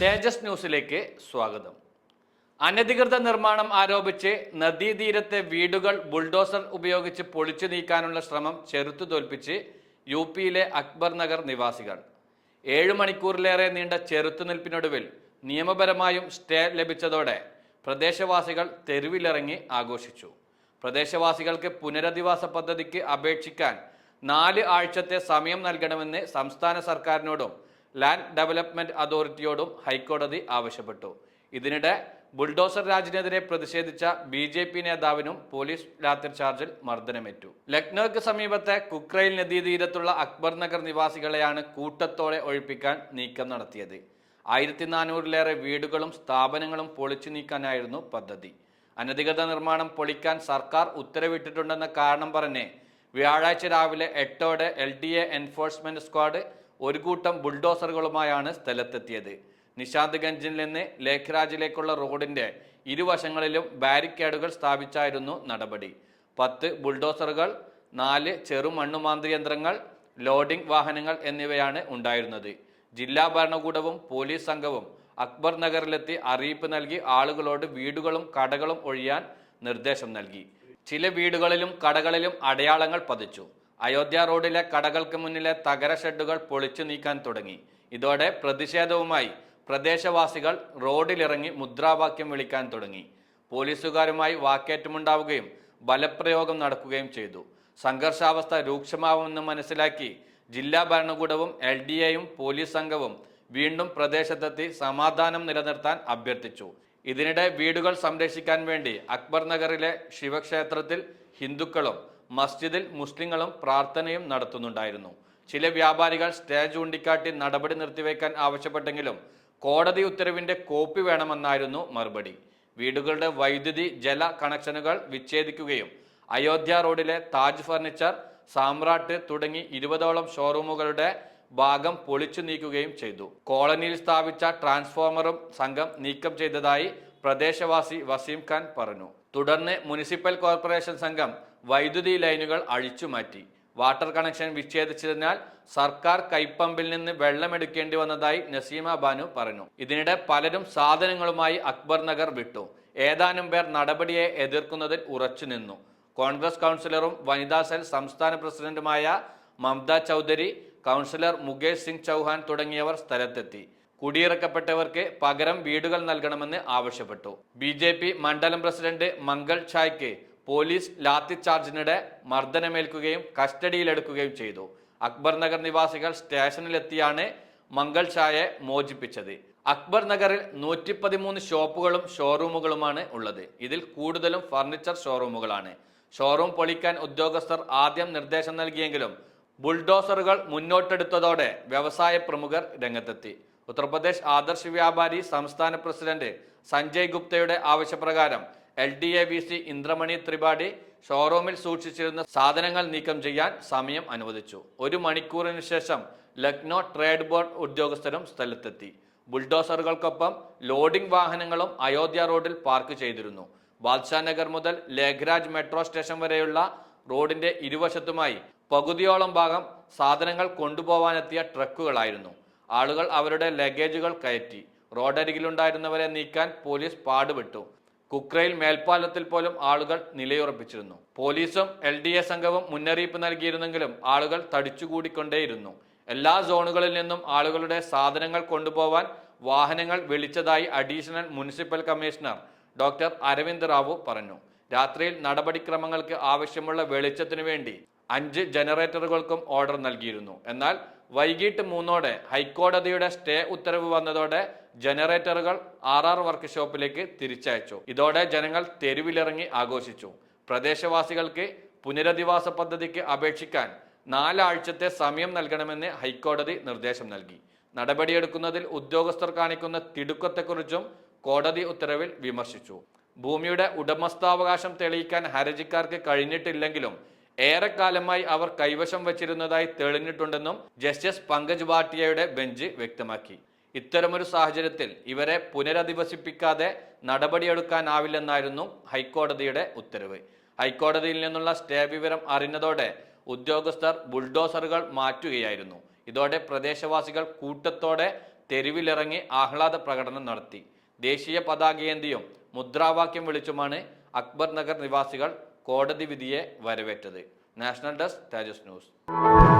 തേജസ് ന്യൂസിലേക്ക് സ്വാഗതം. അനധികൃത നിർമ്മാണം ആരോപിച്ച് നദീതീരത്തെ വീടുകൾ ബുൾഡോസർ ഉപയോഗിച്ച് പൊളിച്ചു നീക്കാനുള്ള ശ്രമം ചെറുത്തു തോൽപ്പിച്ച് യു പിയിലെ അക്ബർ നഗർ നിവാസികൾ. ഏഴു മണിക്കൂറിലേറെ നീണ്ട ചെറുത്തുനിൽപ്പിനൊടുവിൽ നിയമപരമായും സ്റ്റേ ലഭിച്ചതോടെ പ്രദേശവാസികൾ തെരുവിലിറങ്ങി ആഘോഷിച്ചു. പ്രദേശവാസികൾക്ക് പുനരധിവാസ പദ്ധതിക്ക് അപേക്ഷിക്കാൻ നാല് ആഴ്ചത്തെ സമയം നൽകണമെന്ന് സംസ്ഥാന സർക്കാരിനോടും ലാൻഡ് ഡെവലപ്മെന്റ് അതോറിറ്റിയോടും ഹൈക്കോടതി ആവശ്യപ്പെട്ടു. ഇതിനിടെ ബുൾഡോസർ രാജിനെതിരെ പ്രതിഷേധിച്ച ബി ജെ പി നേതാവിനും പോലീസ് ലാത്തിർ ചാർജിൽ മർദ്ദനമേറ്റു. ലക്നൌക്ക് സമീപത്തെ കുക്രൈൽ നദീ തീരത്തുള്ള അക്ബർ നഗർ നിവാസികളെയാണ് കൂട്ടത്തോടെ ഒഴിപ്പിക്കാൻ നീക്കം നടത്തിയത്. ആയിരത്തി നാനൂറിലേറെ വീടുകളും സ്ഥാപനങ്ങളും പൊളിച്ചു നീക്കാനായിരുന്നു പദ്ധതി. അനധികൃത നിർമ്മാണം പൊളിക്കാൻ സർക്കാർ ഉത്തരവിട്ടിട്ടുണ്ടെന്ന കാരണം പറഞ്ഞ് വ്യാഴാഴ്ച രാവിലെ എട്ടോടെ L D A enforcement squad ഒരു കൂട്ടം ബുൾഡോസറുകളുമായാണ് സ്ഥലത്തെത്തിയത്. നിശാന്ത് ഗഞ്ചിൽ നിന്ന് ലേഖ്രാജിലേക്കുള്ള റോഡിന്റെ ഇരുവശങ്ങളിലും ബാരിക്കേഡുകൾ സ്ഥാപിച്ചായിരുന്നു നടപടി. പത്ത് ബുൾഡോസറുകൾ നാല് ചെറു മണ്ണുമാന്തി യന്ത്രങ്ങൾ ലോഡിംഗ് വാഹനങ്ങൾ എന്നിവയാണ് ഉണ്ടായിരുന്നത്. ജില്ലാ ഭരണകൂടവും പോലീസ് സംഘവും അക്ബർ നഗറിലെത്തി അറിയിപ്പ് നൽകി ആളുകളോട് വീടുകളും കടകളും ഒഴിയാൻ നിർദ്ദേശം നൽകി. ചില വീടുകളിലും കടകളിലും അടയാളങ്ങൾ പതിച്ചു. അയോധ്യ റോഡിലെ കടകൾക്ക് മുന്നിലെ തകര ഷെഡുകൾ പൊളിച്ചു നീക്കാൻ തുടങ്ങി. ഇതോടെ പ്രതിഷേധവുമായി പ്രദേശവാസികൾ റോഡിലിറങ്ങി മുദ്രാവാക്യം വിളിക്കാൻ തുടങ്ങി. പോലീസുകാരുമായി വാക്കേറ്റമുണ്ടാവുകയും ബലപ്രയോഗം നടക്കുകയും ചെയ്തു. സംഘർഷാവസ്ഥ രൂക്ഷമാവുമെന്ന് മനസ്സിലാക്കി ജില്ലാ ഭരണകൂടവും എൽ ഡി എയും പോലീസ് സംഘവും വീണ്ടും പ്രദേശത്തെത്തി സമാധാനം നിലനിർത്താൻ അഭ്യർത്ഥിച്ചു. ഇതിനിടെ വീടുകൾ സംരക്ഷിക്കാൻ വേണ്ടി അക്ബർ നഗറിലെ ശിവക്ഷേത്രത്തിൽ ഹിന്ദുക്കളും മസ്ജിദിൽ മുസ്ലിങ്ങളും പ്രാർത്ഥനയും നടത്തുന്നുണ്ടായിരുന്നു. ചില വ്യാപാരികൾ സ്റ്റേ ചൂണ്ടിക്കാട്ടി നടപടി നിർത്തിവെക്കാൻ ആവശ്യപ്പെട്ടെങ്കിലും കോടതി ഉത്തരവിന്റെ കോപ്പി വേണമെന്നായിരുന്നു മറുപടി. വീടുകളുടെ വൈദ്യുതി ജല കണക്ഷനുകൾ വിച്ഛേദിക്കുകയും അയോധ്യ റോഡിലെ താജ് ഫർണിച്ചർ സാമ്രാട്ട് തുടങ്ങി ഇരുപതോളം ഷോറൂമുകളുടെ ഭാഗം പൊളിച്ചു നീക്കുകയും ചെയ്തു. കോളനിയിൽ സ്ഥാപിച്ച ട്രാൻസ്ഫോമറും സംഘം നീക്കം ചെയ്തതായി പ്രദേശവാസി വസീം ഖാൻ പറഞ്ഞു. തുടർന്ന് മുനിസിപ്പൽ കോർപ്പറേഷൻ സംഘം വൈദ്യുതി ലൈനുകൾ അഴിച്ചുമാറ്റി വാട്ടർ കണക്ഷൻ വിച്ഛേദിച്ചതിനാൽ സർക്കാർ കൈപ്പമ്പിൽ നിന്ന് വെള്ളമെടുക്കേണ്ടി വന്നതായി നസീമ ബാനു പറഞ്ഞു. ഇതിനിടെ പലരും സാധനങ്ങളുമായി അക്ബർ നഗർ വിട്ടു. ഏതാനും പേർ നടപടിയെ എതിർക്കുന്നതിൽ ഉറച്ചു നിന്നു. കോൺഗ്രസ് കൗൺസിലറും വനിതാ സെൽ സംസ്ഥാന പ്രസിഡന്റുമായ മമത ചൗധരി കൗൺസിലർ മുകേഷ് സിംഗ് ചൗഹാൻ തുടങ്ങിയവർ സ്ഥലത്തെത്തി. കുടിയിറക്കപ്പെട്ടവർക്ക് പകരം വീടുകൾ നൽകണമെന്ന് ആവശ്യപ്പെട്ടു. ബി മണ്ഡലം പ്രസിഡന്റ് മംഗൾ ഛായ്ക്ക് പോലീസ് ലാത്തിചാർജിനിടെ മർദ്ദനമേൽക്കുകയും കസ്റ്റഡിയിലെടുക്കുകയും ചെയ്തു. അക്ബർ നഗർ നിവാസികൾ സ്റ്റേഷനിലെത്തിയാണ് മംഗൾ ഷായെ മോചിപ്പിച്ചത്. അക്ബർ നഗറിൽ നൂറ്റി പതിമൂന്ന് ഷോപ്പുകളും ഷോറൂമുകളുമാണ് ഉള്ളത്. ഇതിൽ കൂടുതലും ഫർണിച്ചർ ഷോറൂമുകളാണ്. ഷോറൂം പൊളിക്കാൻ ഉദ്യോഗസ്ഥർ ആദ്യം നിർദ്ദേശം നൽകിയെങ്കിലും ബുൾഡോസറുകൾ മുന്നോട്ടെടുത്തതോടെ വ്യവസായ പ്രമുഖർ രംഗത്തെത്തി. ഉത്തർപ്രദേശ് ആദർശ വ്യാപാരി സംസ്ഥാന പ്രസിഡന്റ് സഞ്ജയ് ഗുപ്തയുടെ ആവശ്യപ്രകാരം L D A V C Indramani Tripathi ഷോറൂമിൽ സൂക്ഷിച്ചിരുന്ന സാധനങ്ങൾ നീക്കം ചെയ്യാൻ സമയം അനുവദിച്ചു. ഒരു മണിക്കൂറിന് ശേഷം ലക്നോ ട്രേഡ് ബോർഡ് ഉദ്യോഗസ്ഥരും സ്ഥലത്തെത്തി. ബുൾഡോസറുകൾക്കൊപ്പം ലോഡിംഗ് വാഹനങ്ങളും അയോധ്യ റോഡിൽ പാർക്ക് ചെയ്തിരുന്നു. ബാദ്ഷാ നഗർ മുതൽ ലേഖരാജ് മെട്രോ സ്റ്റേഷൻ വരെയുള്ള റോഡിന്റെ ഇരുവശത്തുമായി പകുതിയോളം ഭാഗം സാധനങ്ങൾ കൊണ്ടുപോവാനെത്തിയ ട്രക്കുകളായിരുന്നു. ആളുകൾ അവരുടെ ലഗേജുകൾ കയറ്റി. റോഡരികിലുണ്ടായിരുന്നവരെ നീക്കാൻ പോലീസ് പാടുപെട്ടു. കുക്രയിൽ മേൽപ്പാലത്തിൽ പോലും ആളുകൾ നിലയുറപ്പിച്ചിരുന്നു. പോലീസും എൽ ഡി എ സംഘവും മുന്നറിയിപ്പ് നൽകിയിരുന്നെങ്കിലും ആളുകൾ തടിച്ചുകൂടിക്കൊണ്ടേയിരുന്നു. എല്ലാ സോണുകളിൽ നിന്നും ആളുകളുടെ സാധനങ്ങൾ കൊണ്ടുപോവാൻ വാഹനങ്ങൾ വിളിച്ചതായി additional municipal commissioner doctor Arvind Rao പറഞ്ഞു. രാത്രിയിൽ നടപടിക്രമങ്ങൾക്ക് ആവശ്യമുള്ള വെളിച്ചത്തിനു വേണ്ടി അഞ്ച് ജനറേറ്ററുകൾക്കും ഓർഡർ നൽകിയിരുന്നു. എന്നാൽ വൈകിട്ട് മൂന്നോടെ ഹൈക്കോടതിയുടെ സ്റ്റേ ഉത്തരവ് വന്നതോടെ ജനറേറ്ററുകൾ ആർ ആർ വർക്ക്ഷോപ്പിലേക്ക് തിരിച്ചയച്ചു. ഇതോടെ ജനങ്ങൾ തെരുവിലിറങ്ങി ആഘോഷിച്ചു. പ്രദേശവാസികൾക്ക് പുനരധിവാസ പദ്ധതിക്ക് അപേക്ഷിക്കാൻ നാലാഴ്ചത്തെ സമയം നൽകണമെന്ന് ഹൈക്കോടതി നിർദ്ദേശം നൽകി. നടപടിയെടുക്കുന്നതിൽ ഉദ്യോഗസ്ഥർ കാണിക്കുന്ന തിടുക്കത്തെക്കുറിച്ചും കോടതി ഉത്തരവിൽ വിമർശിച്ചു. ഭൂമിയുടെ ഉടമസ്ഥാവകാശം തെളിയിക്കാൻ ഹർജിക്കാർക്ക് കഴിഞ്ഞിട്ടില്ലെങ്കിലും ഏറെക്കാലമായി അവർ കൈവശം വച്ചിരുന്നതായി തെളിഞ്ഞിട്ടുണ്ടെന്നും ജസ്റ്റിസ് പങ്കജ് ഭാട്ടിയയുടെ ബെഞ്ച് വ്യക്തമാക്കി. ഇത്തരമൊരു സാഹചര്യത്തിൽ ഇവരെ പുനരധിവസിപ്പിക്കാതെ നടപടിയെടുക്കാനാവില്ലെന്നായിരുന്നു ഹൈക്കോടതിയുടെ ഉത്തരവ്. ഹൈക്കോടതിയിൽ നിന്നുള്ള സ്റ്റേ വിവരം അറിഞ്ഞതോടെ ഉദ്യോഗസ്ഥർ ബുൾഡോസറുകൾ മാറ്റുകയായിരുന്നു. ഇതോടെ പ്രദേശവാസികൾ കൂട്ടത്തോടെ തെരുവിലിറങ്ങി ആഹ്ലാദ പ്രകടനം നടത്തി. ദേശീയ പതാകയേന്തിയും മുദ്രാവാക്യം വിളിച്ചുമാണ് അക്ബർ നഗർ നിവാസികൾ കോടതി വിധിയെ വരവേറ്റത്. National desk Thejas news.